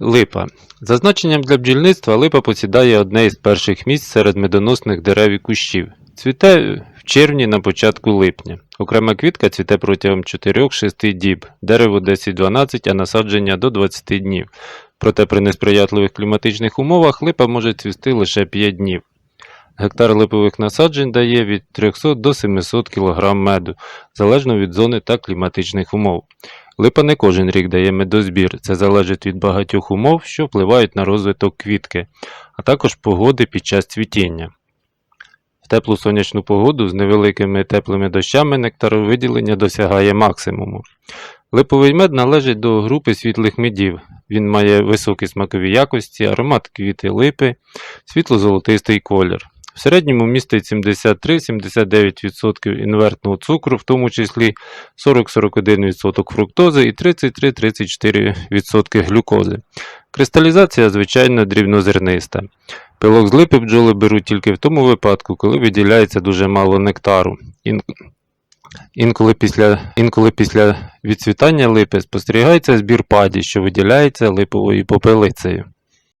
Липа. За значенням для бджільництва липа посідає одне із перших місць серед медоносних дерев і кущів. Цвіте в червні на початку липня. Окрема квітка цвіте протягом 4-6 діб, дерево 10-12, а насадження до 20 днів. Проте при несприятливих кліматичних умовах липа може цвісти лише 5 днів. Гектар липових насаджень дає від 300 до 700 кг меду, залежно від зони та кліматичних умов. Липа не кожен рік дає медозбір. Це залежить від багатьох умов, що впливають на розвиток квітки, а також погоди під час цвітіння. В теплу сонячну погоду з невеликими теплими дощами нектаровиділення досягає максимуму. Липовий мед належить до групи світлих медів. Він має високі смакові якості, аромат квіти липи, світло-золотистий колір. В середньому містить 73-79% інвертного цукру, в тому числі 40-41% фруктози і 33-34% глюкози. Кристалізація звичайно дрібнозерниста. Пилок з липи бджоли беруть тільки в тому випадку, коли виділяється дуже мало нектару. Інколи після, інколи після відцвітання липи спостерігається збір паді, що виділяється липовою попелицею.